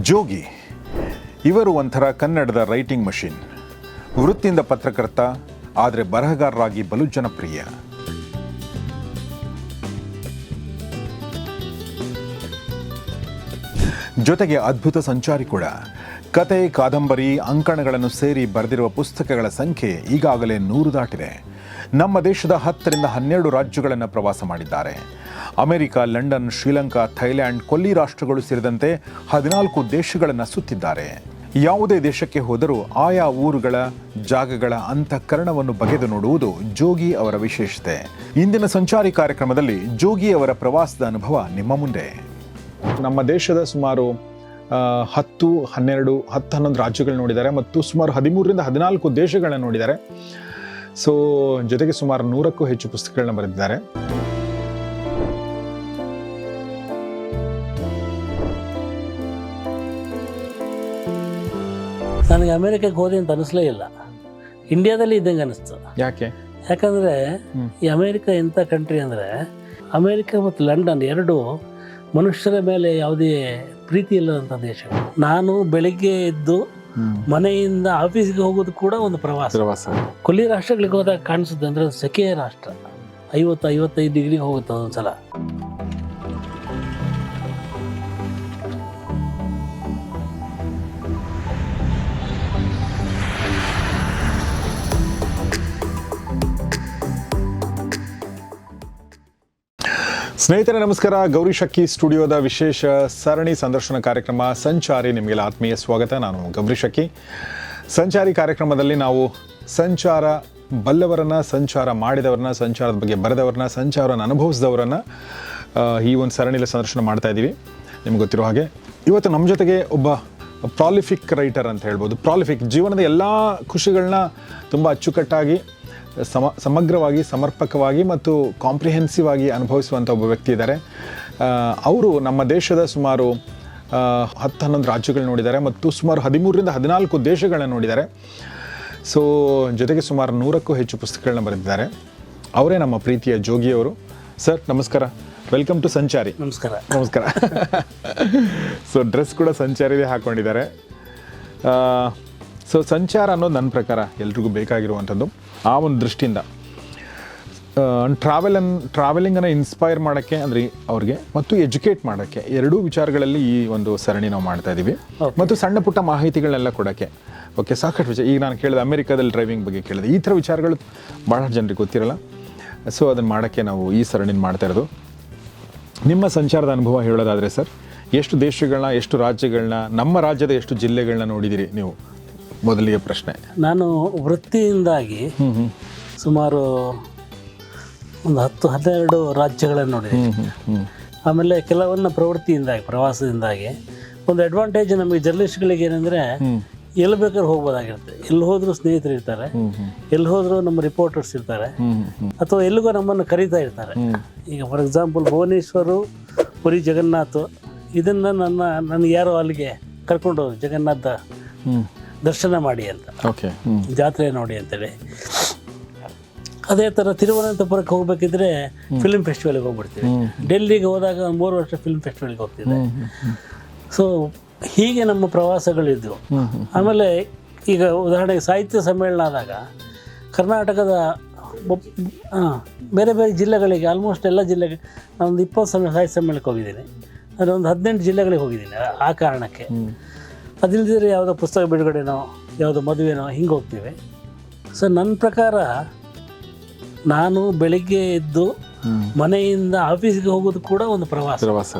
Jogi, ಇವರು ಒಂಥರ ಕನ್ನಡದ ರೈಟಿಂಗ್ ಮಷಿನ್. ವೃತ್ತಿಯಿಂದ ಪತ್ರಕರ್ತ, ಆದರೆ ಬರಹಗಾರರಾಗಿ ಬಲು ಜನಪ್ರಿಯ. ಜೊತೆಗೆ ಅದ್ಭುತ ಸಂಚಾರಿ ಕೂಡ. ಕತೆ, ಕಾದಂಬರಿ, ಅಂಕಣಗಳನ್ನು ಸೇರಿ ಬರೆದಿರುವ ಪುಸ್ತಕಗಳ ಸಂಖ್ಯೆ ಈಗಾಗಲೇ ನೂರು ದಾಟಿದೆ. ನಮ್ಮ ದೇಶದ ಹತ್ತರಿಂದ ಹನ್ನೆರಡು ರಾಜ್ಯಗಳನ್ನು ಪ್ರವಾಸ ಮಾಡಿದ್ದಾರೆ. ಅಮೆರಿಕ, ಲಂಡನ್, ಶ್ರೀಲಂಕಾ, ಥೈಲ್ಯಾಂಡ್ ಕೊಲ್ಲಿ ರಾಷ್ಟ್ರಗಳು ಸೇರಿದಂತೆ ಹದಿನಾಲ್ಕು ದೇಶಗಳನ್ನು ಸುತ್ತಿದ್ದಾರೆ. ಯಾವುದೇ ದೇಶಕ್ಕೆ ಹೋದರೂ ಆಯಾ ಊರುಗಳ ಜಾಗಗಳ ಅಂತಃಕರಣವನ್ನು ಬಗೆದು ನೋಡುವುದು ಜೋಗಿ ಅವರ ವಿಶೇಷತೆ. ಇಂದಿನ ಸಂಚಾರಿ ಕಾರ್ಯಕ್ರಮದಲ್ಲಿ ಜೋಗಿ ಅವರ ಪ್ರವಾಸದ ಅನುಭವ ನಿಮ್ಮ ಮುಂದೆ. ನಮ್ಮ ದೇಶದ ಸುಮಾರು ಹತ್ತು, ಹನ್ನೆರಡು ಹತ್ತು ಹನ್ನೊಂದು ರಾಜ್ಯಗಳು ನೋಡಿದ್ದಾರೆ ಮತ್ತು ಸುಮಾರು ಹದಿಮೂರರಿಂದ ಹದಿನಾಲ್ಕು ದೇಶಗಳನ್ನ ನೋಡಿದ್ದಾರೆ. ಸೊ ಜೊತೆಗೆ ಸುಮಾರು ನೂರಕ್ಕೂ ಹೆಚ್ಚು ಪುಸ್ತಕಗಳನ್ನ ಬರೆದಿದ್ದಾರೆ. ನನಗೆ ಅಮೇರಿಕಕ್ಕೆ ಹೋದೆ ಅಂತ ಅನಿಸ್ಲೇ ಇಲ್ಲ. ಇಂಡಿಯಾದಲ್ಲಿ ಇದ್ದಂಗೆ ಅನಿಸ್ತು. ಯಾಕೆ? ಯಾಕಂದರೆ ಈ ಅಮೇರಿಕ ಎಂಥ ಕಂಟ್ರಿ ಅಂದರೆ ಅಮೇರಿಕ ಮತ್ತು ಲಂಡನ್ ಎರಡು ಮನುಷ್ಯರ ಮೇಲೆ ಯಾವುದೇ ಪ್ರೀತಿ ಇಲ್ಲದಂಥ ದೇಶ ನಾನು ಬೆಳಿಗ್ಗೆ ಎದ್ದು ಮನೆಯಿಂದ ಆಫೀಸ್ಗೆ ಹೋಗೋದು ಕೂಡ ಒಂದು ಪ್ರವಾಸ. ಪ್ರವಾಸ. ಕೊಲ್ಲಿ ರಾಷ್ಟ್ರಗಳಿಗೆ ಹೋದಾಗ ಕಾಣಿಸುತ್ತೆ ಅಂದರೆ ಅದು ಸೆಕೆಯ ರಾಷ್ಟ್ರ. ಐವತ್ತು ಐವತ್ತೈದು ಡಿಗ್ರಿ ಹೋಗುತ್ತೆ ಒಂದೊಂದ್ಸಲ. ಸ್ನೇಹಿತರೆ, ನಮಸ್ಕಾರ. ಗೌರಿ ಶಕ್ಕಿ ಸ್ಟುಡಿಯೋದ ವಿಶೇಷ ಸರಣಿ ಸಂದರ್ಶನ ಕಾರ್ಯಕ್ರಮ ಸಂಚಾರಿ ನಿಮಗೆಲ್ಲ ಆತ್ಮೀಯ ಸ್ವಾಗತ. ನಾನು ಗೌರಿ ಶಕ್ಕಿ ಸಂಚಾರಿ ಕಾರ್ಯಕ್ರಮದಲ್ಲಿ ನಾವು ಸಂಚಾರ ಬಲ್ಲವರನ್ನ, ಸಂಚಾರ ಮಾಡಿದವರನ್ನ, ಸಂಚಾರದ ಬಗ್ಗೆ ಬರೆದವರನ್ನ, ಸಂಚಾರವನ್ನು ಅನುಭವಿಸಿದವರನ್ನ ಈ ಒಂದು ಸರಣಿಯಲ್ಲಿ ಸಂದರ್ಶನ ಮಾಡ್ತಾ ಇದ್ದೀವಿ. ನಿಮ್ಗೆ ಗೊತ್ತಿರೋ ಹಾಗೆ. ಇವತ್ತು ನಮ್ಮ ಜೊತೆಗೆ ಒಬ್ಬ ಪ್ರಾಲಿಫಿಕ್ ರೈಟರ್ ಅಂತ ಹೇಳ್ಬೋದು. ಪ್ರಾಲಿಫಿಕ್ ಜೀವನದ ಎಲ್ಲ ಖುಷಿಗಳನ್ನ ತುಂಬ ಅಚ್ಚುಕಟ್ಟಾಗಿ ಸಮ ಸಮಗ್ರವಾಗಿ ಸಮರ್ಪಕವಾಗಿ ಮತ್ತು ಕಾಂಪ್ರಿಹೆನ್ಸಿವ್ ಆಗಿ ಅನುಭವಿಸುವಂಥ ಒಬ್ಬ ವ್ಯಕ್ತಿ ಇದ್ದಾರೆ. ಅವರು ನಮ್ಮ ದೇಶದ ಸುಮಾರು ಹತ್ತು ಹನ್ನೊಂದು ರಾಜ್ಯಗಳು ನೋಡಿದ್ದಾರೆ ಮತ್ತು ಸುಮಾರು ಹದಿಮೂರರಿಂದ ಹದಿನಾಲ್ಕು ದೇಶಗಳನ್ನು ನೋಡಿದ್ದಾರೆ. ಸೊ ಜೊತೆಗೆ ಸುಮಾರು ನೂರಕ್ಕೂ ಹೆಚ್ಚು ಪುಸ್ತಕಗಳನ್ನ ಬರೆದಿದ್ದಾರೆ. ಅವರೇ ನಮ್ಮ ಪ್ರೀತಿಯ ಜೋಗಿಯವರು. ಸರ್ ನಮಸ್ಕಾರ. ವೆಲ್ಕಮ್ ಟು ಸಂಚಾರಿ ನಮಸ್ಕಾರ. ನಮಸ್ಕಾರ. ಸೊ ಡ್ರೆಸ್ ಕೂಡ ಸಂಚಾರಿದೇ ಹಾಕೊಂಡಿದ್ದಾರೆ. ಸೊ ಸಂಚಾರ ಅನ್ನೋದು ನನ್ನ ಪ್ರಕಾರ ಎಲ್ರಿಗೂ ಬೇಕಾಗಿರುವಂಥದ್ದು. ಆ ಒಂದು ದೃಷ್ಟಿಯಿಂದ ಟ್ರಾವೆಲ್ ಅನ್ ಟ್ರಾವೆಲಿಂಗನ್ನು ಇನ್ಸ್ಪೈರ್ ಮಾಡೋಕ್ಕೆ ಅಂದರೆ ಅವ್ರಿಗೆ ಮತ್ತು ಎಜುಕೇಟ್ ಮಾಡೋಕ್ಕೆ ಎರಡೂ ವಿಚಾರಗಳಲ್ಲಿ ಈ ಒಂದು ಸರಣಿ ನಾವು ಮಾಡ್ತಾ ಇದ್ದೀವಿ ಮತ್ತು ಸಣ್ಣ ಪುಟ್ಟ ಮಾಹಿತಿಗಳನ್ನೆಲ್ಲ ಕೊಡೋಕ್ಕೆ. ಓಕೆ ಸಾಕಷ್ಟು ವಿಚಾರ ಈಗ ನಾನು ಕೇಳಿದೆ ಅಮೆರಿಕಾದಲ್ಲಿ ಡ್ರೈವಿಂಗ್ ಬಗ್ಗೆ ಕೇಳಿದೆ. ಈ ಥರ ವಿಚಾರಗಳು ಭಾಳ ಜನರಿಗೆ ಗೊತ್ತಿರಲ್ಲ. ಸೊ ಅದನ್ನು ಮಾಡೋಕ್ಕೆ ನಾವು ಈ ಸರಣಿನ ಮಾಡ್ತಾ ಇರೋದು. ನಿಮ್ಮ ಸಂಚಾರದ ಅನುಭವ ಹೇಳೋದಾದರೆ ಸರ್ ಎಷ್ಟು ದೇಶಗಳನ್ನ ಎಷ್ಟು ರಾಜ್ಯಗಳನ್ನ ನಮ್ಮ ರಾಜ್ಯದ ಎಷ್ಟು ಜಿಲ್ಲೆಗಳನ್ನ ನೋಡಿದಿರಿ ನೀವು? ಮೊದಲಿಗೆ ಪ್ರಶ್ನೆ. ನಾನು ವೃತ್ತಿಯಿಂದಾಗಿ ಸುಮಾರು ಒಂದು ಹತ್ತು ಹನ್ನೆರಡು ರಾಜ್ಯಗಳನ್ನು ನೋಡಿದೆ. ಆಮೇಲೆ ಕೆಲವನ್ನ ಪ್ರವೃತ್ತಿಯಿಂದಾಗಿ ಪ್ರವಾಸದಿಂದಾಗಿ. ಒಂದು ಅಡ್ವಾಂಟೇಜ್ ನಮಗೆ ಜರ್ನಲಿಸ್ಟ್ಗಳಿಗೆ ಏನಂದರೆ ಎಲ್ಲಿ ಬೇಕಾದ್ರೂ ಹೋಗ್ಬೋದಾಗಿರುತ್ತೆ. ಎಲ್ಲಿ ಹೋದರೂ ಸ್ನೇಹಿತರು ಇರ್ತಾರೆ. ಎಲ್ಲಿ ಹೋದರೂ ನಮ್ಮ ರಿಪೋರ್ಟರ್ಸ್ ಇರ್ತಾರೆ. ಅಥವಾ ಎಲ್ಲಿಗೂ ನಮ್ಮನ್ನು ಕರೀತಾ ಇರ್ತಾರೆ. ಈಗ ಫಾರ್ ಎಕ್ಸಾಂಪಲ್ ಭುವನೇಶ್ವರು ಪುರಿ ಜಗನ್ನಾಥ್ ಇದನ್ನು ನನ್ನ ನನಗೆ ಯಾರೋ ಅಲ್ಲಿಗೆ ಕರ್ಕೊಂಡು ಜಗನ್ನಾಥ. ದರ್ಶನ ಮಾಡಿ ಅಂತ. ಓಕೆ ಜಾತ್ರೆ ನೋಡಿ ಅಂತೇಳಿ. ಅದೇ ಥರ ತಿರುವನಂತಪುರಕ್ಕೆ ಹೋಗ್ಬೇಕಿದ್ರೆ ಫಿಲ್ಮ್ ಫೆಸ್ಟಿವಲ್ಗೆ ಹೋಗ್ಬಿಡ್ತೀವಿ. ಡೆಲ್ಲಿಗೆ ಹೋದಾಗ ಒಂದು ಮೂರು ವರ್ಷ ಫಿಲ್ಮ್ ಫೆಸ್ಟಿವಲ್ಗೆ ಹೋಗ್ತಿದ್ದೆ. ಸೊ ಹೀಗೆ ನಮ್ಮ ಪ್ರವಾಸಗಳಿದ್ವು. ಆಮೇಲೆ ಈಗ ಉದಾಹರಣೆಗೆ ಸಾಹಿತ್ಯ ಸಮ್ಮೇಳನ ಆದಾಗ ಕರ್ನಾಟಕದ ಬೇರೆ ಬೇರೆ ಜಿಲ್ಲೆಗಳಿಗೆ ಆಲ್ಮೋಸ್ಟ್ ಎಲ್ಲ ಜಿಲ್ಲೆಗೆ ಒಂದು ಇಪ್ಪತ್ತು ಸಮ ಸಾಹಿತ್ಯ ಸಮ್ಮೇಳನಕ್ಕೆ ಹೋಗಿದ್ದೀನಿ. ಅಂದರೆ ಒಂದು ಹದಿನೆಂಟು ಜಿಲ್ಲೆಗಳಿಗೆ ಹೋಗಿದ್ದೀನಿ ಆ ಕಾರಣಕ್ಕೆ. ಅದಿಲ್ಲದಿದ್ರೆ ಯಾವುದೋ ಪುಸ್ತಕ ಬಿಡುಗಡೆನೋ ಯಾವುದೋ ಮದುವೆನೋ ಹಿಂಗೆ ಹೋಗ್ತೀವಿ. ಸೊ ನನ್ನ ಪ್ರಕಾರ ನಾನು ಬೆಳಿಗ್ಗೆ ಎದ್ದು ಮನೆಯಿಂದ ಆಫೀಸ್ಗೆ ಹೋಗೋದು ಕೂಡ ಒಂದು ಪ್ರವಾಸ. ಪ್ರವಾಸ.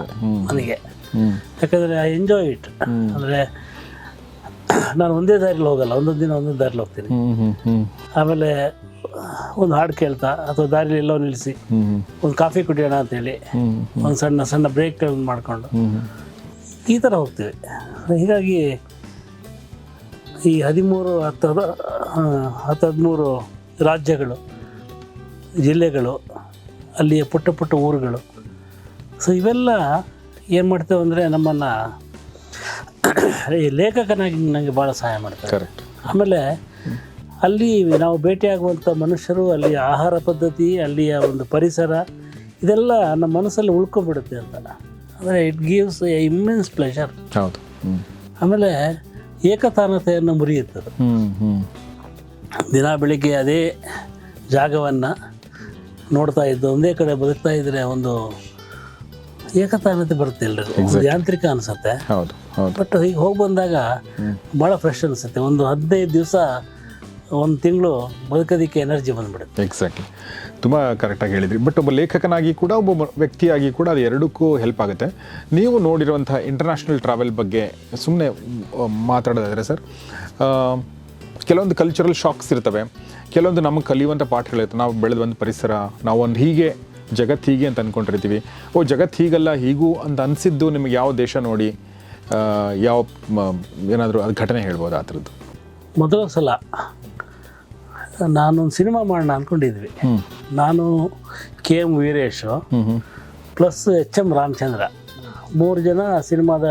ನನಗೆ. ಯಾಕಂದರೆ ಐ ಎಂಜಾಯ್ ಇಟ್ ಅಂದರೆ ನಾನು ಒಂದೇ ದಾರಿಲಿ ಹೋಗಲ್ಲ ಒಂದೊಂದು ದಿನ ಒಂದೊಂದು ದಾರಿಲಿ ಹೋಗ್ತೀನಿ. ಆಮೇಲೆ ಒಂದು ಹಾಡು ಕೇಳ್ತಾ ಅಥವಾ ದಾರಿಲಿ ಎಲ್ಲೋ ನಿಲ್ಲಿಸಿ ಒಂದು ಕಾಫಿ ಕುಡಿಯೋಣ ಅಂತೇಳಿ ಒಂದು ಸಣ್ಣ ಸಣ್ಣ ಬ್ರೇಕ್ ಮಾಡಿಕೊಂಡು. ಈ ಥರ ಹೋಗ್ತೀವಿ. ಹೀಗಾಗಿ ಈ ಹದಿಮೂರು ಹತ್ತು ಹದ ಹತ್ತು ಹದಿಮೂರು ರಾಜ್ಯಗಳು ಜಿಲ್ಲೆಗಳು ಅಲ್ಲಿಯ ಪುಟ್ಟ ಪುಟ್ಟ ಊರುಗಳು. ಸೊ ಇವೆಲ್ಲ ಏನು ಮಾಡ್ತೇವೆ ಅಂದರೆ ನಮ್ಮನ್ನು ಈ ಲೇಖಕನಾಗಿ ನನಗೆ ಭಾಳ ಸಹಾಯ ಮಾಡ್ತಾರೆ. ಆಮೇಲೆ ಅಲ್ಲಿ ನಾವು ಭೇಟಿಯಾಗುವಂಥ ಮನುಷ್ಯರು ಅಲ್ಲಿಯ ಆಹಾರ ಪದ್ಧತಿ ಅಲ್ಲಿಯ ಒಂದು ಪರಿಸರ ಇದೆಲ್ಲ ನಮ್ಮ ಮನಸ್ಸಲ್ಲಿ ಉಳ್ಕೊಂಡ್ಬಿಡುತ್ತೆ ಅಂತ. ಅಂದರೆ it gives a immense pleasure ಹೌದು. ಆಮೇಲೆ ಏಕತಾನತೆಯನ್ನು ಮುರಿಯುತ್ತದೆ. ದಿನ ಬೆಳಿಗ್ಗೆ ಅದೇ ಜಾಗವನ್ನು ನೋಡ್ತಾ ಇದ್ದು ಒಂದೇ ಕಡೆ ಬದುಕ್ತಾ ಇದ್ರೆ ಒಂದು ಏಕತಾನತೆ ಬರುತ್ತೆ ಎಲ್ರಿಗೂ. ಯಾಂತ್ರಿಕ ಅನಿಸುತ್ತೆ. ಬಟ್ ಹೀಗೆ ಹೋಗಿ ಬಂದಾಗ ಭಾಳ ಫ್ರೆಶ್ ಅನಿಸುತ್ತೆ. ಒಂದು ಹದಿನೈದು ದಿವಸ ಒಂದು ತಿಂಗಳು ಬದುಕೋದಕ್ಕೆ ಎನರ್ಜಿ ಬಂದ್ಬಿಡುತ್ತೆ. ಎಕ್ಸಾಕ್ಟ್ಲಿ ತುಂಬ ಕರೆಕ್ಟಾಗಿ ಹೇಳಿದ್ರಿ. ಬಟ್ ಒಬ್ಬ ಲೇಖಕನಾಗಿ ಕೂಡ ಒಬ್ಬ ವ್ಯಕ್ತಿಯಾಗಿ ಕೂಡ ಅದು ಎರಡಕ್ಕೂ ಹೆಲ್ಪ್ ಆಗುತ್ತೆ. ನೀವು ನೋಡಿರುವಂಥ ಇಂಟರ್ನ್ಯಾಷನಲ್ ಟ್ರಾವೆಲ್ ಬಗ್ಗೆ ಸುಮ್ಮನೆ ಮಾತಾಡೋದಾದರೆ ಸರ್ ಕೆಲವೊಂದು ಕಲ್ಚರಲ್ ಶಾಕ್ಸ್ ಇರ್ತವೆ. ಕೆಲವೊಂದು ನಮಗೆ ಕಲಿಯುವಂಥ ಪಾಠಗಳಿರ್ತವೆ ನಾವು ಬೆಳೆದ ಒಂದು ಪರಿಸರ ನಾವು ಒಂದು ಹೀಗೆ ಜಗತ್ತು ಹೀಗೆ ಅಂತ ಅಂದ್ಕೊಂಡಿರ್ತೀವಿ ಓ ಜಗತ್ತು ಹೀಗಲ್ಲ ಹೀಗೂ ಅಂತ ಅನಿಸಿದ್ದು ನಿಮಗೆ ಯಾವ ದೇಶ ನೋಡಿ ಯಾವ ಏನಾದರೂ ಅದು ಘಟನೆ ಹೇಳ್ಬೋದು ಆ ಥರದ್ದು? ಮೊದಲ ಸಲ ನಾನೊಂದು ಸಿನಿಮಾ ಮಾಡೋಣ ಅಂದ್ಕೊಂಡಿದ್ವಿ ನಾನು K M Veeresh plus H M Ramachandra. ಮೂರು ಜನ ಸಿನಿಮಾದ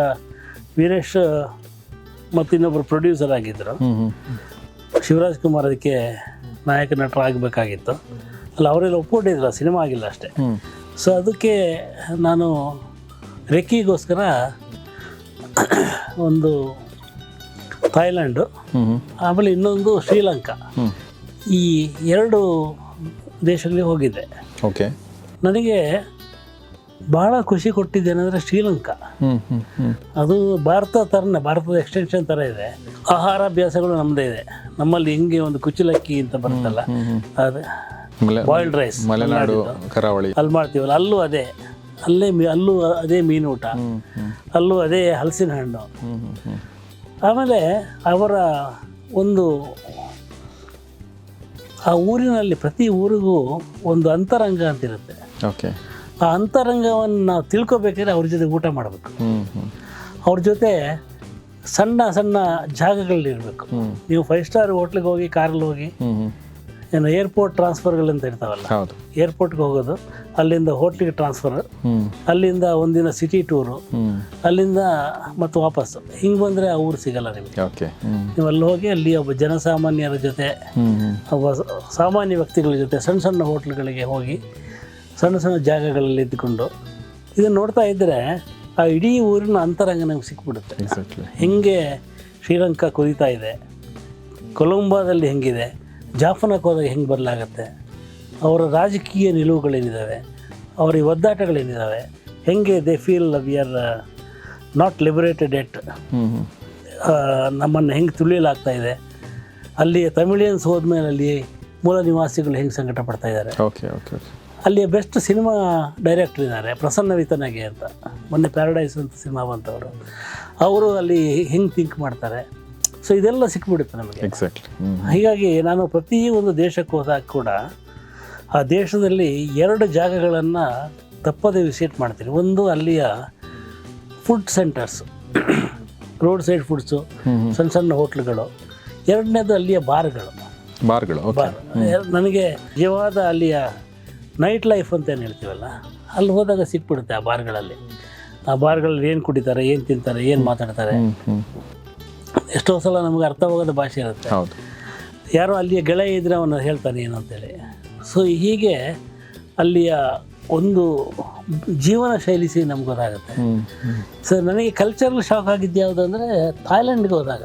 ವೀರೇಶ್ ಮತ್ತು ಇನ್ನೊಬ್ಬರು ಪ್ರೊಡ್ಯೂಸರ್ ಆಗಿದ್ದರು ಶಿವರಾಜ್ ಕುಮಾರ್ ಅದಕ್ಕೆ ನಾಯಕ ನಟರಾಗಬೇಕಾಗಿತ್ತು. ಅಲ್ಲ ಅವರೆಲ್ಲ ಒಪ್ಕೊಂಡಿದ್ರು ಆ ಸಿನಿಮಾ ಆಗಿಲ್ಲ ಅಷ್ಟೇ. ಸೊ ಅದಕ್ಕೆ ನಾನು ರೆಕ್ಕಿಗೋಸ್ಕರ ಒಂದು ಥಾಯ್ಲ್ಯಾಂಡು ಆಮೇಲೆ ಇನ್ನೊಂದು ಶ್ರೀಲಂಕಾ. ಈ ಎರಡು ದೇಶಗಳಿಗೆ ಹೋಗಿದ್ದೆ. ಓಕೆ. ನನಗೆ ಭಾಳ ಖುಷಿ ಕೊಟ್ಟಿದ್ದೇನೆಂದರೆ ಶ್ರೀಲಂಕಾ. ಅದು ಭಾರತ ಥರನೇ ಭಾರತದ ಎಕ್ಸ್ಟೆನ್ಷನ್ ಥರ ಇದೆ. ಆಹಾರಾಭ್ಯಾಸಗಳು ನಮ್ಮದೇ ಇದೆ. ನಮ್ಮಲ್ಲಿ ಹಿಂಗೆ ಒಂದು ಕುಚ್ಚಲಕ್ಕಿ ಅಂತ ಬರುತ್ತಲ್ಲ ಅದೇ ಬಾಯ್ಲ್ಡ್ ರೈಸ್ ಮಲೆನಾಡು ಕರಾವಳಿ. ಅಲ್ಲಿ ಮಾಡ್ತೀವಲ್ಲ ಅಲ್ಲೂ ಅದೇ. ಅಲ್ಲೇ ಮೀ ಅಲ್ಲೂ ಅದೇ ಮೀನು ಹ್ಮ್, ಅಲ್ಲೂ ಅದೇ ಹಲಸಿನ ಹಣ್ಣು. ಆಮೇಲೆ ಅವರ ಒಂದು ಆ ಊರಿನಲ್ಲಿ ಪ್ರತಿ ಊರಿಗೂ ಒಂದು ಅಂತರಂಗ ಅಂತಿರುತ್ತೆ. ಓಕೆ. ಆ ಅಂತರಂಗವನ್ನು ನಾವು ತಿಳ್ಕೊಬೇಕಾದ್ರೆ ಅವ್ರ ಜೊತೆ ಊಟ ಮಾಡಬೇಕು. ಅವ್ರ ಜೊತೆ ಸಣ್ಣ ಸಣ್ಣ ಜಾಗಗಳಲ್ಲಿ ಇರಬೇಕು. ನೀವು ಫೈವ್ ಸ್ಟಾರ್ ಹೋಟ್ಲಿಗೆ ಹೋಗಿ ಕಾರಲ್ಲಿ ಹೋಗಿ ಏನು ಏರ್ಪೋರ್ಟ್ ಟ್ರಾನ್ಸ್ಫರ್ಗಳಂತ ಇರ್ತಾವಲ್ಲ ಹೌದು. ಏರ್ಪೋರ್ಟ್ಗೆ ಹೋಗೋದು ಅಲ್ಲಿಂದ ಹೋಟ್ಲಿಗೆ ಟ್ರಾನ್ಸ್ಫರ್ ಅಲ್ಲಿಂದ ಒಂದಿನ ಸಿಟಿ ಟೂರು ಅಲ್ಲಿಂದ ಮತ್ತೆ ವಾಪಸ್ಸು. ಹಿಂಗೆ ಬಂದರೆ ಆ ಊರು ಸಿಗಲ್ಲ ನಿಮಗೆ. ನೀವು ಅಲ್ಲಿ ಹೋಗಿ ಅಲ್ಲಿ ಒಬ್ಬ ಜನಸಾಮಾನ್ಯರ ಜೊತೆ ಒಬ್ಬ ಸಾಮಾನ್ಯ ವ್ಯಕ್ತಿಗಳ ಜೊತೆ ಸಣ್ಣ ಸಣ್ಣ ಹೋಟ್ಲುಗಳಿಗೆ ಹೋಗಿ ಸಣ್ಣ ಸಣ್ಣ ಜಾಗಗಳಲ್ಲಿ ಇದ್ದುಕೊಂಡು ಇದನ್ನ ನೋಡ್ತಾ ಇದ್ದರೆ ಆ ಇಡೀ ಊರಿನ ಅಂತರಂಗ ನಮ್ಗೆ ಸಿಕ್ಬಿಡುತ್ತೆ. ಹೆಂಗೆ ಶ್ರೀಲಂಕಾ ಕುದೀತಾ ಇದೆ ಕೊಲಂಬೋದಲ್ಲಿ ಹೆಂಗಿದೆ ಜಾಫನಕ್ಕೆ ಹೋದಾಗ ಹೆಂಗೆ ಬದಲಾಗತ್ತೆ ಅವರ ರಾಜಕೀಯ ನಿಲುವುಗಳೇನಿದ್ದಾವೆ ಅವರ ಈ ಒದ್ದಾಟಗಳೇನಿದ್ದಾವೆ ಹೆಂಗೆ they feel we are not liberated at ನಮ್ಮನ್ನು ಹೆಂಗೆ ತುಳಿಯಲಾಗ್ತಾ ಇದೆ? ಅಲ್ಲಿ ತಮಿಳಿಯನ್ಸ್ ಹೋದ್ಮೇಲೆ ಅಲ್ಲಿ ಮೂಲ ನಿವಾಸಿಗಳು ಹೆಂಗೆ ಸಂಕಟ ಪಡ್ತಾ ಇದ್ದಾರೆ? ಓಕೆ ಓಕೆ ಓಕೆ ಅಲ್ಲಿಯ ಬೆಸ್ಟ್ ಸಿನಿಮಾ ಡೈರೆಕ್ಟರ್ ಇದ್ದಾರೆ ಪ್ರಸನ್ನ ವಿತನಗೆ ಅಂತ. ಮೊನ್ನೆ ಪ್ಯಾರಡೈಸ್ ಅಂತ ಸಿನಿಮಾ ಬಂತವರು. ಅವರು ಅಲ್ಲಿ ಹೆಂಗೆ ಥಿಂಕ್ ಮಾಡ್ತಾರೆ? ಸೊ ಇದೆಲ್ಲ ಸಿಕ್ಬಿಡುತ್ತೆ ನಮಗೆ. ಎಕ್ಸಾಕ್ಟ್ಲಿ ಹೀಗಾಗಿ ನಾನು ಪ್ರತಿ ಒಂದು ದೇಶಕ್ಕೆ ಹೋದಾಗ ಕೂಡ ಆ ದೇಶದಲ್ಲಿ ಎರಡು ಜಾಗಗಳನ್ನು ತಪ್ಪದೇ ವಿಸಿಟ್ ಮಾಡ್ತೀನಿ. ಒಂದು ಅಲ್ಲಿಯ food centres road side foods ಸಣ್ಣ ಸಣ್ಣ ಹೋಟ್ಲುಗಳು. ಎರಡನೇದು ಅಲ್ಲಿಯ ಬಾರ್ಗಳು. ಬಾರ್ಗಳು ಬಾರ್. ನನಗೆ ನಿಜವಾದ ಅಲ್ಲಿಯ ನೈಟ್ ಲೈಫ್ ಅಂತ ಏನು ಹೇಳ್ತೀವಲ್ಲ ಅಲ್ಲಿ ಹೋದಾಗ ಸಿಕ್ಬಿಡುತ್ತೆ ಆ ಬಾರ್ಗಳಲ್ಲಿ. ಆ ಬಾರ್ಗಳಲ್ಲಿ ಏನು ಕುಡಿತಾರೆ ಏನು ತಿಂತಾರೆ ಏನು ಮಾತಾಡ್ತಾರೆ. ಎಷ್ಟೋ ಸಲ ನಮಗೆ ಅರ್ಥವಾಗದ ಭಾಷೆ ಇರುತ್ತೆ. ಹೌದು. ಯಾರೋ ಅಲ್ಲಿಯ ಗೆಳೆಯ ಇದ್ರೆ ಅವನು ಹೇಳ್ತಾನೆ ಏನು ಅಂತೇಳಿ. ಸೊ ಹೀಗೆ ಅಲ್ಲಿಯ ಒಂದು ಜೀವನ ಶೈಲಿ ಸಿ ನಮ್ಗೆ ಗೊತ್ತಾಗುತ್ತೆ ಸೊ ನನಗೆ ಕಲ್ಚರಲ್ ಶಾಕ್ ಆಗಿದ್ದು ಯಾವುದು ಅಂದರೆ ಥಾಯ್ಲೆಂಡ್ಗೆ ಹೋದಾಗ.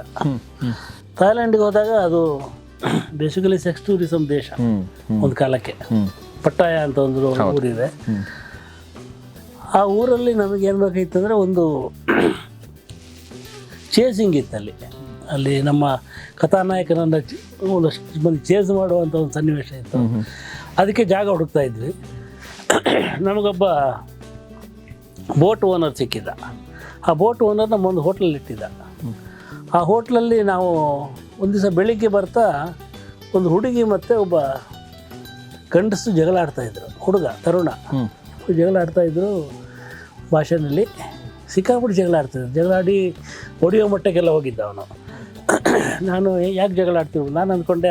ಥಾಯ್ಲೆಂಡ್ಗೆ ಹೋದಾಗ ಅದು ಬೇಸಿಕಲಿ ಸೆಕ್ಸ್ ಟೂರಿಸಮ್ ದೇಶ. ಒಂದು ಕಾಲಕ್ಕೆ. ಪಟ್ಟಾಯ ಅಂತ ಒಂದು ಊರಿದೆ. ಆ ಊರಲ್ಲಿ ನಮಗೆ ಏನು ಬೇಕಾಗಿತ್ತು ಅಂದರೆ ಒಂದು ಚೇಸಿಂಗ್ ಇತ್ತು ಅಲ್ಲಿ ಅಲ್ಲಿ ನಮ್ಮ ಕಥಾನಾಯಕನನ್ನು ಒಂದು ಒಂದಷ್ಟು ಮಂದಿ ಚೇಸ್ ಮಾಡುವಂಥ ಒಂದು ಸನ್ನಿವೇಶ ಇತ್ತು. ಅದಕ್ಕೆ ಜಾಗ ಹುಡುಕ್ತಾ ಇದ್ವಿ. ನಮಗೊಬ್ಬ ಬೋಟ್ ಓನರ್ ಸಿಕ್ಕಿದ್ದ ಆ ಬೋಟ್ ಓನರ್ ನಮ್ಮೊಂದು ಹೋಟ್ಲಲ್ಲಿ ಇಟ್ಟಿದ್ದ. ಆ ಹೋಟ್ಲಲ್ಲಿ ನಾವು ಒಂದು ದಿವಸ ಬೆಳಿಗ್ಗೆ ಬರ್ತಾ ಒಂದು ಹುಡುಗಿ ಮತ್ತು ಒಬ್ಬ ಗಂಡಸು ಜಗಳ ಆಡ್ತಾ ಇದ್ರು. ಹುಡುಗ ತರುಣ. ಜಗಳ ಆಡ್ತಾ ಇದ್ರು ಭಾಷೆನಲ್ಲಿ ಸಿಕ್ಕಾಪಟ್ಟೆ ಜಗಳ ಆಡ್ತಿದ್ದೆ. ಜಗಳ ಆಡಿ ಹೊಡೆಯೋ ಮಟ್ಟಕ್ಕೆಲ್ಲ ಹೋಗಿದ್ದ ಅವನು. ನಾನು ಯಾಕೆ ಜಗಳ ಆಡ್ತಿದ್ರು ನಾನು ಅಂದ್ಕೊಂಡೆ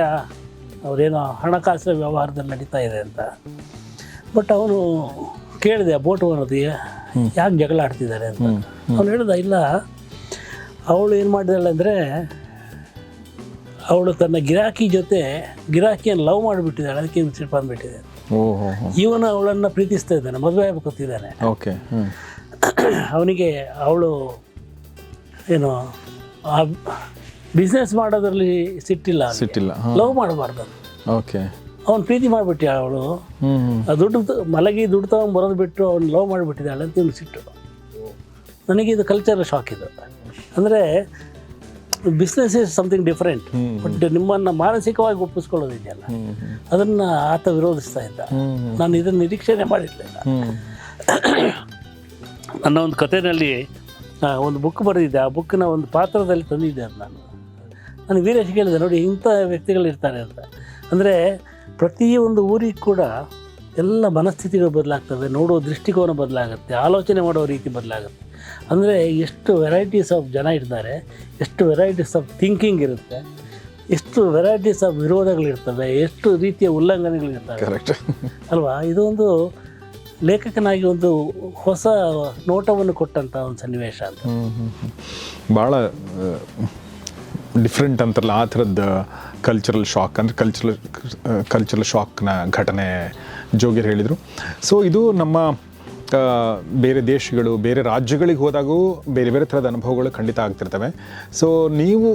ಅವರೇನೋ ಹಣಕಾಸಿನ ವ್ಯವಹಾರದಲ್ಲಿ ನಡೀತಾ ಇದೆ ಅಂತ. ಬಟ್ ಅವನು ಕೇಳಿದೆ ಬೋಟ್ ಅನ್ನೋದು ಯಾಕೆ ಜಗಳ ಆಡ್ತಿದ್ದಾರೆ ಅಂತ? ಅವನು ಹೇಳಿದ ಇಲ್ಲ ಅವಳು ಏನು ಮಾಡಿದಾಳೆ ಅಂದರೆ ಅವಳು ತನ್ನ ಗಿರಾಕಿ ಜೊತೆ ಗಿರಾಕಿಯನ್ನು ಲವ್ ಮಾಡಿಬಿಟ್ಟಿದ್ದಾಳೆ ಅದಕ್ಕೆ ಬಂದುಬಿಟ್ಟಿದೆ ಇವನು ಅವಳನ್ನು ಪ್ರೀತಿಸ್ತಾ ಇದ್ದಾನೆ ಮದುವೆ ಆಗ್ಬೇಕಂತಿದ್ದಾನೆ ಓಕೆ ಅವನಿಗೆ ಅವಳು ಏನು ಆ ಬಿಸ್ನೆಸ್ ಮಾಡೋದ್ರಲ್ಲಿ ಸಿಟ್ಟಿಲ್ಲ ಸಿಟ್ಟಿಲ್ಲ ಲವ್ ಮಾಡಬಾರ್ದು ಓಕೆ ಅವ್ನು ಪ್ರೀತಿ ಮಾಡಿಬಿಟ್ಟು ಅವಳು? ದುಡ್ಡು ಮಲಗಿ ದುಡ್ಡು ತಗೊಂಡು ಬರೋದು ಬಿಟ್ಟು ಅವ್ನು ಲವ್ ಮಾಡಿಬಿಟ್ಟಿದ್ದಾಳೆ ಅಂತ ಇವ್ನು ಸಿಟ್ಟು. ನನಗೆ ಇದು ಕಲ್ಚರ್ ಶಾಕ್ ಇದು. ಅಂದರೆ business is something different but ನಿಮ್ಮನ್ನು ಮಾನಸಿಕವಾಗಿ ಒಪ್ಪಿಸ್ಕೊಳ್ಳೋದಿದೆಯಲ್ಲ. ಅದನ್ನು ಆತ ವಿರೋಧಿಸ್ತಾ ಇದ್ದ. ನಾನು ಇದನ್ನು ನಿರೀಕ್ಷೆನೇ ಮಾಡಿರಲಿಲ್ಲ. ನನ್ನ ಒಂದು ಕಥೆಯಲ್ಲಿ ಒಂದು ಬುಕ್ ಬರೆದಿದ್ದೆ. ಆ ಬುಕ್ನ ಒಂದು ಪಾತ್ರದಲ್ಲಿ ತಂದಿದ್ದೆ ಅದು ನಾನು. ನಾನು ವೀರೇಶ್ ಕೇಳಿದೆ ನೋಡಿ ಇಂಥ ವ್ಯಕ್ತಿಗಳಿರ್ತಾರೆ ಅಂತ. ಅಂದರೆ ಪ್ರತಿಯೊಂದು ಊರಿಗೆ ಕೂಡ ಎಲ್ಲ ಮನಸ್ಥಿತಿಗಳು ಬದಲಾಗ್ತವೆ. ನೋಡೋ ದೃಷ್ಟಿಕೋನ ಬದಲಾಗುತ್ತೆ. ಆಲೋಚನೆ ಮಾಡೋ ರೀತಿ ಬದಲಾಗುತ್ತೆ. ಅಂದರೆ ಎಷ್ಟು ವೆರೈಟೀಸ್ ಆಫ್ ಜನ ಇರ್ತಾರೆ ಎಷ್ಟು ವೆರೈಟೀಸ್ ಆಫ್ ಥಿಂಕಿಂಗ್ ಇರುತ್ತೆ ಎಷ್ಟು ವೆರೈಟೀಸ್ ಆಫ್ ವಿರೋಧಗಳಿರ್ತವೆ ಎಷ್ಟು ರೀತಿಯ ಉಲ್ಲಂಘನೆಗಳಿರ್ತವೆ. ಅಲ್ವಾ? ಇದೊಂದು ಲೇಖಕನಾಗಿ ಒಂದು ಹೊಸ ನೋಟವನ್ನು ಕೊಟ್ಟಂಥ ಒಂದು ಸನ್ನಿವೇಶ ಅಂತ. ಭಾಳ ಡಿಫ್ರೆಂಟ್ ಅಂತಾರಲ್ಲ, ಆ ಥರದ್ದು ಕಲ್ಚರಲ್ ಶಾಕ್ ಅಂದರೆ ಕಲ್ಚರಲ್ ಕಲ್ಚರಲ್ ಶಾಕ್ನ ಘಟನೆ ಜೋಗಿರ್ ಹೇಳಿದರು. ಸೊ ಇದು ನಮ್ಮ ಬೇರೆ ದೇಶಗಳು ಬೇರೆ ರಾಜ್ಯಗಳಿಗೆ ಹೋದಾಗೂ ಬೇರೆ ಬೇರೆ ಥರದ ಅನುಭವಗಳು ಖಂಡಿತ ಆಗ್ತಿರ್ತವೆ. ಸೊ ನೀವು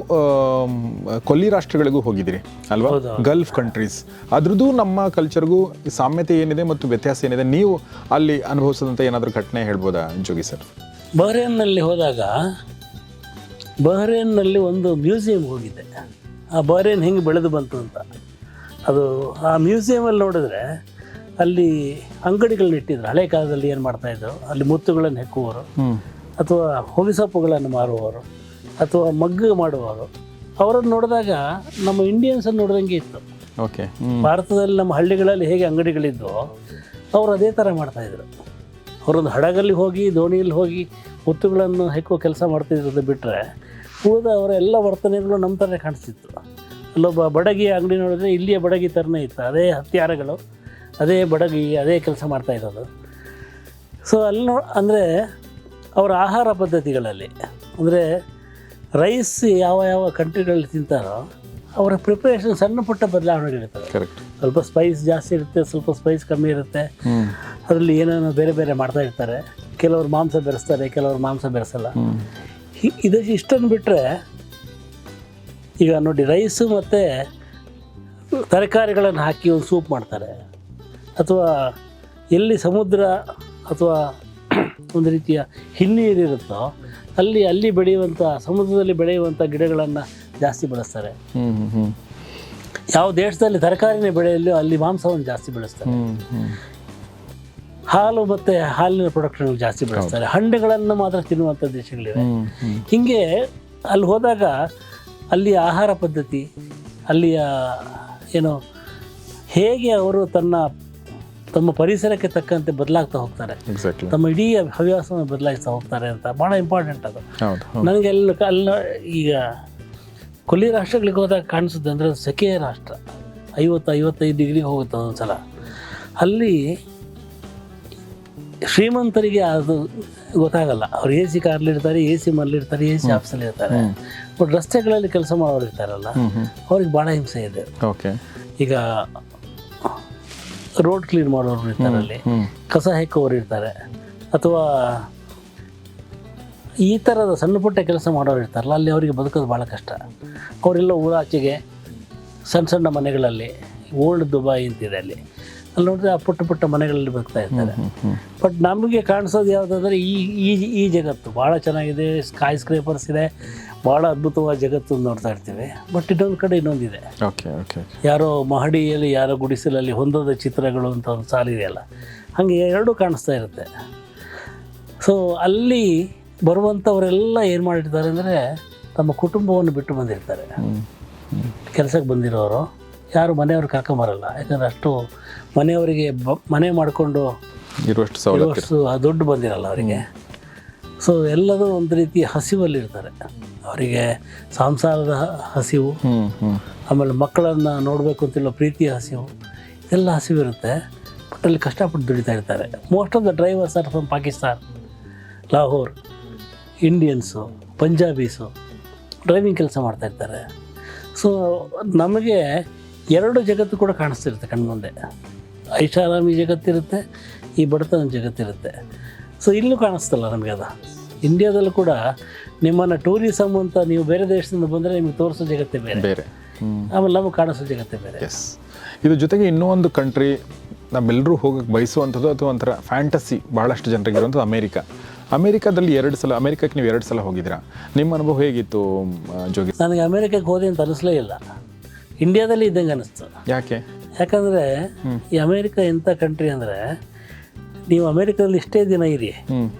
ಕೊಲ್ಲಿ ರಾಷ್ಟ್ರಗಳಿಗೂ ಹೋಗಿದ್ದೀರಿ ಅಲ್ವಾ? ಗಲ್ಫ್ ಕಂಟ್ರೀಸ್ ಅದ್ರದ್ದು ನಮ್ಮ ಕಲ್ಚರ್ಗೂ ಸಾಮ್ಯತೆ ಏನಿದೆ ಮತ್ತು ವ್ಯತ್ಯಾಸ ಏನಿದೆ? ನೀವು ಅಲ್ಲಿ ಅನುಭವಿಸಿದಂಥ ಏನಾದರೂ ಘಟನೆ ಹೇಳ್ಬೋದಾ ಜೋಗಿ ಸರ್? ಬಹ್ರೇನ್ನಲ್ಲಿ ಹೋದಾಗ ಬಹ್ರೇನ್ನಲ್ಲಿ ಒಂದು ಮ್ಯೂಸಿಯಂ ಹೋಗಿದ್ದೆ ಆ ಬಹರೇನ್ ಹೆಂಗೆ ಬೆಳೆದು ಬಂತು ಅಂತ. ಅದು ಆ ಮ್ಯೂಸಿಯಮಲ್ಲಿ ನೋಡಿದ್ರೆ ಅಲ್ಲಿ ಅಂಗಡಿಗಳನ್ನ ಇಟ್ಟಿದ್ರು. ಹಳೆ ಕಾಲದಲ್ಲಿ ಏನು ಮಾಡ್ತಾಯಿದ್ರು ಅಲ್ಲಿ ಮುತ್ತುಗಳನ್ನು ಹೆಕ್ಕುವವರು. ಅಥವಾ ಹೊಗೆಸೊಪ್ಪುಗಳನ್ನು ಮಾರುವವರು. ಅಥವಾ ಮಗ್ಗು ಮಾಡುವವರು. ಅವರನ್ನು ನೋಡಿದಾಗ ನಮ್ಮ ಇಂಡಿಯನ್ಸನ್ನು ನೋಡಿದಂಗೆ ಇತ್ತು. ಓಕೆ ಭಾರತದಲ್ಲಿ ನಮ್ಮ ಹಳ್ಳಿಗಳಲ್ಲಿ ಹೇಗೆ ಅಂಗಡಿಗಳಿದ್ವೋ ಅವರು ಅದೇ ಥರ ಮಾಡ್ತಾಯಿದ್ರು ಅವರೊಂದು ಹಡಗಲ್ಲಿ ಹೋಗಿ ದೋಣಿಯಲ್ಲಿ ಹೋಗಿ ಮುತ್ತುಗಳನ್ನು ಹೆಕ್ಕೋ ಕೆಲಸ ಮಾಡ್ತಿದ್ರು ಬಿಟ್ಟರೆ ಉಳಿದ ಅವರ ಎಲ್ಲ ವರ್ತನೆಗಳು ನಮ್ಮ ಥರ ಕಾಣಿಸ್ತಿತ್ತು. ಅಲ್ಲೊಬ್ಬ ಬಡಗಿ ಅಂಗಡಿ ನೋಡಿದ್ರೆ ಇಲ್ಲಿಯ ಬಡಗಿ ಥರನೇ ಇತ್ತು. ಅದೇ ಹತ್ಯಾರಗಳು. ಅದೇ ಬಡಗಿ ಅದೇ ಕೆಲಸ ಮಾಡ್ತಾ ಇರೋದು. ಸೊ ಅಲ್ಲಿ ನೋ ಅಂದರೆ ಅವರ ಆಹಾರ ಪದ್ಧತಿಗಳಲ್ಲಿ ಅಂದರೆ ರೈಸ್ ಯಾವ ಯಾವ ಕಂಟ್ರಿಗಳಲ್ಲಿ ತಿಂತಾರೋ ಅವರ ಪ್ರಿಪ್ರೇಷನ್ ಸಣ್ಣ ಪುಟ್ಟ ಬದಲಾವಣೆಗಳಿರ್ತವೆ ಸ್ವಲ್ಪ ಸ್ಪೈಸ್ ಜಾಸ್ತಿ ಇರುತ್ತೆ ಸ್ವಲ್ಪ ಸ್ಪೈಸ್ ಕಮ್ಮಿ ಇರುತ್ತೆ. ಅದರಲ್ಲಿ ಏನೇನೋ ಬೇರೆ ಬೇರೆ ಮಾಡ್ತಾ ಇರ್ತಾರೆ. ಕೆಲವರು ಮಾಂಸ ಬೆರೆಸ್ತಾರೆ ಕೆಲವರು ಮಾಂಸ ಬೆರೆಸಲ್ಲ. ಇದಕ್ಕೆ ಇಷ್ಟನ್ನು ಬಿಟ್ಟರೆ ಈಗ ನೋಡಿ ರೈಸು ಮತ್ತು ತರಕಾರಿಗಳನ್ನು ಹಾಕಿ ಒಂದು ಸೂಪ್ ಮಾಡ್ತಾರೆ. ಅಥವಾ ಎಲ್ಲಿ ಸಮುದ್ರ ಅಥವಾ ಒಂದು ರೀತಿಯ ಹಿನ್ನೀರಿರುತ್ತೋ ಅಲ್ಲಿ ಅಲ್ಲಿ ಬೆಳೆಯುವಂಥ ಸಮುದ್ರದಲ್ಲಿ ಬೆಳೆಯುವಂಥ ಗಿಡಗಳನ್ನು ಜಾಸ್ತಿ ಬೆಳೆಸ್ತಾರೆ. ಯಾವ ದೇಶದಲ್ಲಿ ತರಕಾರಿನೇ ಬೆಳೆಯಲ್ಲೋ ಅಲ್ಲಿ ಮಾಂಸವನ್ನು ಜಾಸ್ತಿ ಬೆಳೆಸ್ತಾರೆ. ಹಾಲು ಮತ್ತು ಹಾಲಿನ ಪ್ರೊಡಕ್ಷನ್ ಜಾಸ್ತಿ ಬೆಳೆಸ್ತಾರೆ. ಹಣ್ಣುಗಳನ್ನು ಮಾತ್ರ ತಿನ್ನುವಂಥ ದೇಶಗಳಿವೆ. ಹೀಗೆ ಅಲ್ಲಿ ಹೋದಾಗ ಅಲ್ಲಿಯ ಆಹಾರ ಪದ್ಧತಿ ಅಲ್ಲಿಯ ಏನು ಹೇಗೆ ಅವರು ತನ್ನ ತಮ್ಮ ಪರಿಸರಕ್ಕೆ ತಕ್ಕಂತೆ ಬದಲಾಗ್ತಾ ಹೋಗ್ತಾರೆ. ತಮ್ಮ ಇಡೀ ಹವ್ಯಾಸವನ್ನು ಬದಲಾಯಿಸ್ತಾ ಹೋಗ್ತಾರೆ ಅಂತ ಭಾಳ ಇಂಪಾರ್ಟೆಂಟ್ ಅದು. ನನಗೆ ಅಲ್ಲಿ ಅಲ್ಲಿ ಈಗ ಕೊಲ್ಲಿ ರಾಷ್ಟ್ರಗಳಿಗೆ ಹೋದಾಗ ಕಾಣಿಸುತ್ತೆ ಅಂದರೆ ಸೆಕೆಯ ರಾಷ್ಟ್ರ. ಐವತ್ತು ಐವತ್ತೈದು ಡಿಗ್ರಿಗೆ ಹೋಗುತ್ತೆ ಒಂದೊಂದ್ಸಲ. ಅಲ್ಲಿ ಶ್ರೀಮಂತರಿಗೆ ಅದು ಗೊತ್ತಾಗಲ್ಲ. ಅವ್ರು ಎ ಸಿ ಕಾರ್ಲಿರ್ತಾರೆ ಎ ಸಿ ಮರಲಿರ್ತಾರೆ ಎ ಸಿ ಆಫೀಸಲ್ಲಿ ಇರ್ತಾರೆ. ಬಟ್ ರಸ್ತೆಗಳಲ್ಲಿ ಕೆಲಸ ಮಾಡೋರು ಇರ್ತಾರಲ್ಲ ಅವ್ರಿಗೆ ಭಾಳ ಹಿಂಸೆ ಇದೆ. ಓಕೆ ಈಗ ರೋಡ್ ಕ್ಲೀನ್ ಮಾಡೋರು ಇರ್ತಾರೆ ಅಲ್ಲಿ. ಕಸ ಹಾಕೋರು ಇರ್ತಾರೆ. ಅಥವಾ ಈ ಥರದ ಸಣ್ಣ ಪುಟ್ಟ ಕೆಲಸ ಮಾಡೋರು ಇರ್ತಾರಲ್ಲ ಅಲ್ಲಿ ಅವರಿಗೆ ಬದುಕೋದು ಭಾಳ ಕಷ್ಟ. ಅವರೆಲ್ಲ ಊರಾಚೆಗೆ ಸಣ್ಣ ಸಣ್ಣ ಮನೆಗಳಲ್ಲಿ ಓಲ್ಡ್ ದುಬಾಯಿ ಅಂತಿದೆ ಅಲ್ಲಿ. ಅಲ್ಲಿ ನೋಡಿದ್ರೆ ಆ ಪುಟ್ಟ ಪುಟ್ಟ ಮನೆಗಳಲ್ಲಿ ಬರ್ತಾ ಇರ್ತಾರೆ. ಬಟ್ ನಮಗೆ ಕಾಣಿಸೋದು ಯಾವುದಂದ್ರೆ ಈ ಈ ಈ ಜಗತ್ತು ಭಾಳ ಚೆನ್ನಾಗಿದೆ ಸ್ಕೈ ಸ್ಕ್ರೇಪರ್ಸ್ ಇದೆ ಭಾಳ ಅದ್ಭುತವಾದ ಜಗತ್ತು ನೋಡ್ತಾ ಇರ್ತೀವಿ. ಬಟ್ ಇನ್ನೊಂದು ಕಡೆ ಇನ್ನೊಂದಿದೆ. ಓಕೆ ಓಕೆ ಯಾರೋ ಮಹಡಿಯಲ್ಲಿ ಯಾರೋ ಗುಡಿಸಲಲ್ಲಿ ಹೊಂದದ ಚಿತ್ರಗಳು ಅಂತ ಒಂದು ಸಾಲಿದೆಯಲ್ಲ ಹಾಗೆ ಎರಡೂ ಕಾಣಿಸ್ತಾ ಇರುತ್ತೆ. ಸೊ ಅಲ್ಲಿ ಬರುವಂಥವರೆಲ್ಲ ಏನು ಮಾಡಿರ್ತಾರೆ ಅಂದರೆ ತಮ್ಮ ಕುಟುಂಬವನ್ನು ಬಿಟ್ಟು ಬಂದಿರ್ತಾರೆ. ಕೆಲಸಕ್ಕೆ ಬಂದಿರೋರು. ಯಾರು ಮನೆಯವ್ರು ಕರ್ಕೊಂಬರಲ್ಲ ಯಾಕಂದ್ರೆ ಅಷ್ಟು ಮನೆಯವರಿಗೆ ಬ ಮನೆ ಮಾಡಿಕೊಂಡು ಇರುವಷ್ಟು ಸೌಲಭ್ಯ ಇರುವಷ್ಟು ಆ ದುಡ್ಡು ಬಂದಿರಲ್ಲ ಅವರಿಗೆ. ಸೊ ಎಲ್ಲರೂ ಒಂದು ರೀತಿ ಹಸಿವಲ್ಲಿರ್ತಾರೆ ಅವರಿಗೆ ಸಂಸಾರದ ಹಸಿವು ಆಮೇಲೆ ಮಕ್ಕಳನ್ನು ನೋಡಬೇಕು ಅಂತಿಲ್ಲ ಪ್ರೀತಿಯ ಹಸಿವು ಎಲ್ಲ ಹಸಿವಿರುತ್ತೆ. ಬಟ್ ಅಲ್ಲಿ ಕಷ್ಟಪಟ್ಟು ದುಡಿತಾ ಇರ್ತಾರೆ. Most of the drivers are from Pakistan Lahore Indians Punjabis driving ಕೆಲಸ ಮಾಡ್ತಾ ಇರ್ತಾರೆ. ಸೊ ನಮಗೆ ಎರಡು ಜಗತ್ತು ಕೂಡ ಕಾಣಿಸ್ತಿರುತ್ತೆ ಕಣ್ಮುಂದೆ. ಐಷಾರಾಮಿ ಜಗತ್ತಿರುತ್ತೆ ಈ ಬಡತನ ಜಗತ್ತಿರುತ್ತೆ. ಸೊ ಇಲ್ಲೂ ಕಾಣಿಸ್ತಲ್ಲ ನಮಗೆ ಅದು. ಇಂಡಿಯಾದಲ್ಲೂ ಕೂಡ ನಿಮ್ಮನ್ನು ಟೂರಿಸಮ್ ಅಂತ ನೀವು ಬೇರೆ ದೇಶದಿಂದ ಬಂದರೆ ನಿಮಗೆ ತೋರಿಸೋ ಜಗತ್ತೇ ಬೇರೆ. ಬೇರೆ. ಆಮೇಲೆ ನಮಗೆ ಕಾಣಿಸೋ ಜಗತ್ತೇ ಬೇರೆ. ಎಸ್ ಇದ್ರ ಜೊತೆಗೆ ಇನ್ನೂ ಒಂದು ಕಂಟ್ರಿ ನಮ್ಮೆಲ್ಲರೂ ಹೋಗಕ್ಕೆ ಬಯಸುವಂಥದ್ದು ಅಥವಾ ಒಂಥರ ಫ್ಯಾಂಟಸಿ ಭಾಳಷ್ಟು ಜನರಿಗೆ ಇರುವಂಥದ್ದು ಅಮೇರಿಕ. ಅಮೇರಿಕಾದಲ್ಲಿ ಎರಡು ಸಲ ಅಮೇರಿಕಕ್ಕೆ ನೀವು ಎರಡು ಸಲ ಹೋಗಿದ್ದೀರಾ? ನಿಮ್ಮ ಅನುಭವ ಹೇಗಿತ್ತು ಜೋಗಿ? ನನಗೆ ಅಮೇರಿಕಕ್ಕೆ ಹೋದೆ ಅಂತ ಅನಿಸ್ಲೇ ಇಲ್ಲ. ಇಂಡಿಯಾದಲ್ಲಿ ಇದ್ದಂಗೆ ಅನಿಸ್ತು ಯಾಕೆ? ಯಾಕಂದರೆ ಈ ಅಮೇರಿಕ ಎಂಥ ಕಂಟ್ರಿ ಅಂದರೆ ನೀವು ಅಮೇರಿಕದಲ್ಲಿ ಇಷ್ಟೇ ದಿನ ಇರಿ.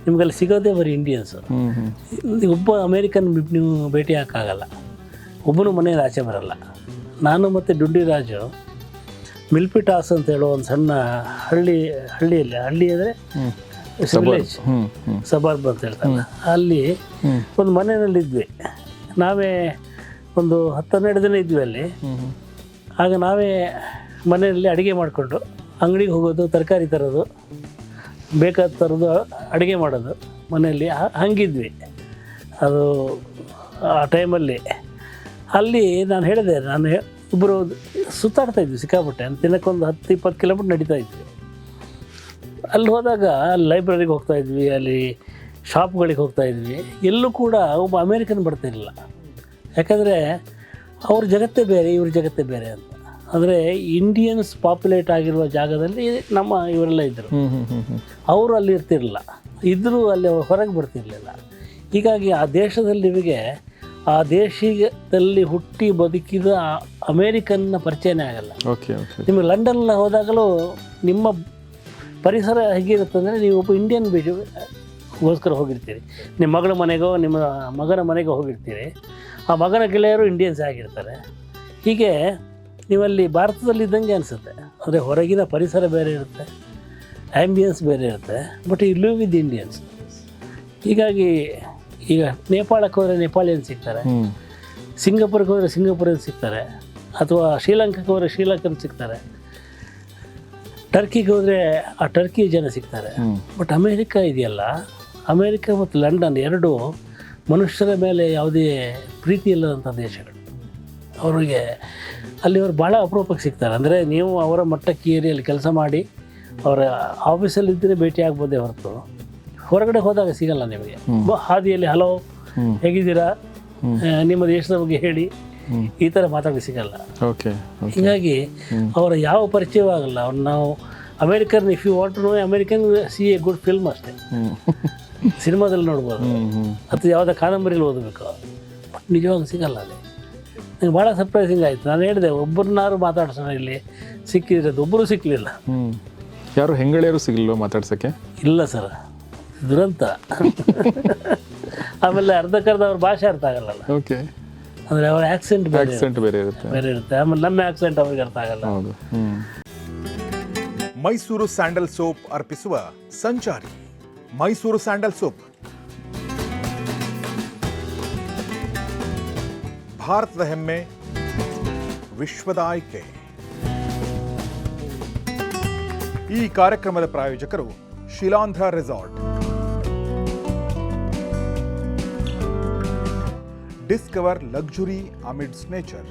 ನಿಮ್ಗಲ್ಲಿ ಸಿಗೋದೇ ಬರೀ ಇಂಡಿಯನ್ಸು ಒಬ್ಬ ಅಮೇರಿಕನ್ ನೀವು ಭೇಟಿ ಹಾಕೋಕ್ಕಾಗಲ್ಲ. ಒಬ್ಬನು ಮನೆಯಲ್ಲಿ ಆಚೆ ಬರಲ್ಲ. ನಾನು ಮತ್ತು ಡುಡ್ಡಿ ರಾಜು ಮಿಲ್ಪಿಟಾಸ್ ಅಂತ ಹೇಳೋ ಒಂದು ಸಣ್ಣ ಹಳ್ಳಿ ಹಳ್ಳಿಯಲ್ಲಿ ಹಳ್ಳಿ ಅಂದರೆ ವಿಲೇಜ್ ಸಬರ್ಬ್ ಅಂತ ಹೇಳ್ತಾರೆ. ಅಲ್ಲಿ ಒಂದು ಮನೆಯಲ್ಲಿ ಇದ್ವಿ ನಾವೇ ಒಂದು ಹತ್ತು ಹನ್ನೆರಡು ದಿನ ಇದ್ವಿ ಅಲ್ಲಿ. ಆಗ ನಾವೇ ಮನೆಯಲ್ಲಿ ಅಡುಗೆ ಮಾಡಿಕೊಂಡು ಅಂಗಡಿಗೆ ಹೋಗೋದು ತರಕಾರಿ ತರೋದು ಬೇಕಾದ ಥರದ್ದು ಅಡುಗೆ ಮಾಡೋದು ಮನೆಯಲ್ಲಿ. ಹಂಗಿದ್ವಿ. ಅದು ಆ ಟೈಮಲ್ಲಿ ಅಲ್ಲಿ ನಾನು ಹೇಳಿದೆ ನಾನು ಇಬ್ಬರು ಸುತ್ತಾಡ್ತಾ ಇದ್ವಿ ಸಿಕ್ಕಾಪಟ್ಟೆ. ದಿನಕ್ಕೊಂದು ಹತ್ತು ಇಪ್ಪತ್ತು ಕಿಲೋಮೀಟ್ರ್ ನಡೀತಾ ಇದ್ವಿ. ಅಲ್ಲಿ ಹೋದಾಗ ಅಲ್ಲಿ ಲೈಬ್ರರಿಗೆ ಹೋಗ್ತಾ ಇದ್ವಿ ಅಲ್ಲಿ ಶಾಪ್ಗಳಿಗೆ ಹೋಗ್ತಾ ಇದ್ವಿ. ಎಲ್ಲೂ ಕೂಡ ಒಬ್ಬ ಅಮೇರಿಕನ್ ಬರ್ತಿರಲಿಲ್ಲ. ಯಾಕಂದರೆ ಅವ್ರ ಜಗತ್ತೇ ಬೇರೆ ಇವ್ರ ಜಗತ್ತೇ ಬೇರೆ ಅಂತ. ಅಂದರೆ ಇಂಡಿಯನ್ಸ್ ಪಾಪ್ಯುಲೇಟ್ ಆಗಿರುವ ಜಾಗದಲ್ಲಿ ನಮ್ಮ ಇವರೆಲ್ಲ ಇದ್ದರು ಅವರು ಅಲ್ಲಿ ಇರ್ತಿರಲಿಲ್ಲ. ಇದ್ದರೂ ಅಲ್ಲಿ ಹೊರಗೆ ಬರ್ತಿರ್ಲಿಲ್ಲ. ಹೀಗಾಗಿ ಆ ದೇಶದಲ್ಲಿ ನಿಮಗೆ ಆ ದೇಶದಲ್ಲಿ ಹುಟ್ಟಿ ಬದುಕಿದ ಅಮೇರಿಕನ್ನ ಪರಿಚಯನೇ ಆಗಲ್ಲ. ನಿಮಗೆ ಲಂಡನ್ನ ಹೋದಾಗಲೂ ನಿಮ್ಮ ಪರಿಸರ ಹೇಗಿರುತ್ತೆ ಅಂದರೆ ನೀವು ಒಬ್ಬ ಇಂಡಿಯನ್ ಗೋಸ್ಕರ ಹೋಗಿರ್ತೀರಿ. ನಿಮ್ಮ ಮಗಳ ಮನೆಗೋ ನಿಮ್ಮ ಮಗನ ಮನೆಗೋ ಹೋಗಿರ್ತೀರಿ. ಆ ಮಗನ ಗೆಳೆಯರು ಇಂಡಿಯನ್ಸ್ ಆಗಿರ್ತಾರೆ. ಹೀಗೆ ನೀವಲ್ಲಿ ಭಾರತದಲ್ಲಿ ಇದ್ದಂಗೆ ಅನಿಸುತ್ತೆ. ಅಂದರೆ ಹೊರಗಿನ ಪರಿಸರ ಬೇರೆ ಇರುತ್ತೆ ಆ್ಯಂಬಿಯನ್ಸ್ ಬೇರೆ ಇರುತ್ತೆ ಬಟ್ ಈ ಲಿವ್ ವಿತ್ ಇಂಡಿಯನ್ಸ್ ಹೀಗಾಗಿ ಈಗ ನೇಪಾಳಕ್ಕೆ ಹೋದರೆ ನೇಪಾಳಿಯನ್ ಸಿಗ್ತಾರೆ. ಸಿಂಗಾಪುರಕ್ಕೆ ಸಿಂಗಾಪುರ್ಗೆ ಹೋದರೆ ಸಿಂಗಾಪುರಿಯನ್ ಸಿಗ್ತಾರೆ. ಅಥವಾ ಶ್ರೀಲಂಕಾಕ್ಕೆ ಹೋದರೆ ಶ್ರೀಲಂಕನ್ ಸಿಗ್ತಾರೆ. ಟರ್ಕಿಗೆ ಹೋದರೆ ಆ ಟರ್ಕಿ ಜನ ಸಿಗ್ತಾರೆ. ಬಟ್ ಅಮೇರಿಕ ಇದೆಯಲ್ಲ ಅಮೇರಿಕ ಮತ್ತು ಲಂಡನ್ ಎರಡು ಮನುಷ್ಯರ ಮೇಲೆ ಯಾವುದೇ ಪ್ರೀತಿ ಇಲ್ಲದಂಥ ದೇಶಗಳು. ಅವರಿಗೆ ಅಲ್ಲಿ ಅವರು ಭಾಳ ಅಪರೂಪಕ್ಕೆ ಸಿಗ್ತಾರೆ. ಅಂದರೆ ನೀವು ಅವರ ಮಟ್ಟಕ್ಕೆ ಏರಿ ಅಲ್ಲಿ ಕೆಲಸ ಮಾಡಿ ಅವರ ಆಫೀಸಲ್ಲಿ ಇದ್ದರೆ ಭೇಟಿ ಆಗ್ಬೋದೇ ಹೊರತು ಹೊರಗಡೆ ಹೋದಾಗ ಸಿಗಲ್ಲ ನಿಮಗೆ. ಹಾದಿಯಲ್ಲಿ ಹಲೋ. ಹೇಗಿದ್ದೀರಾ? ನಿಮ್ಮ ದೇಶದ ಬಗ್ಗೆ ಹೇಳಿ. ಈ ಥರ ಮಾತಾಡಿ ಸಿಗಲ್ಲ. ಓಕೆ ಹೀಗಾಗಿ ಅವರ ಯಾವ ಪರಿಚಯವೂ ಆಗಲ್ಲ. ಅವ್ರು ನಾವು American if you want know American see a good film ಅಷ್ಟೇ. ಸಿನಿಮಾದಲ್ಲಿ ನೋಡ್ಬೋದು. ಅಥವಾ ಯಾವುದೇ ಕಾದಂಬರಿಯಲ್ಲಿ ಓದಬೇಕು. ಬಟ್ ನಿಜವಾಗ ಸಿಗಲ್ಲ ಅಲ್ಲಿ. ನಂಗೆ ಭಾಳ ಸರ್ಪ್ರೈಸಿಂಗ್ ಆಯಿತು. ನಾನು ಹೇಳಿದೆ ಒಬ್ಬರನ್ನಾರು ಮಾತಾಡ್ಸೋಣ ಇಲ್ಲಿ. ಸಿಕ್ಕಿದ್ರದ್ದು ಒಬ್ಬರು ಸಿಕ್ಕಲಿಲ್ಲ ಹ್ಞೂ ಯಾರು ಹೆಂಗಳೆಯರು ಸಿಗಲಿಲ್ಲ ಮಾತಾಡ್ಸೋಕ್ಕೆ? ಇಲ್ಲ ಸರ್. ದುರಂತ. ಆಮೇಲೆ ಅರ್ಧಕ್ಕರ್ಧ ಅವ್ರ ಭಾಷೆ ಅರ್ಥ ಆಗಲ್ಲ ಓಕೆ ಅಂದರೆ ಅವ್ರ ಆ್ಯಕ್ಸೆಂಟ್ ಬೇರೆ ಆಕ್ಸೆಂಟ್ ಬೇರೆ ಇರುತ್ತೆ. ಬೇರೆ ಇರುತ್ತೆ. ಆಮೇಲೆ ನಮ್ಮ ಆ್ಯಕ್ಸೆಂಟ್ ಅವ್ರಿಗೆ ಅರ್ಥ ಆಗಲ್ಲ. ಹೌದು. ಹ್ಞೂ ಮೈಸೂರು ಸ್ಯಾಂಡಲ್ ಸೋಪ್ ಅರ್ಪಿಸುವ ಸಂಚಾರಿ. ಮೈಸೂರು ಸ್ಯಾಂಡಲ್ ಸೋಪ್ ಭಾರತದ ಹೆಮ್ಮೆ ವಿಶ್ವದ ಆಯ್ಕೆ ಈ ಕಾರ್ಯಕ್ರಮದ ಪ್ರಾಯೋಜಕರು Shilandhra resort discover luxury amidst nature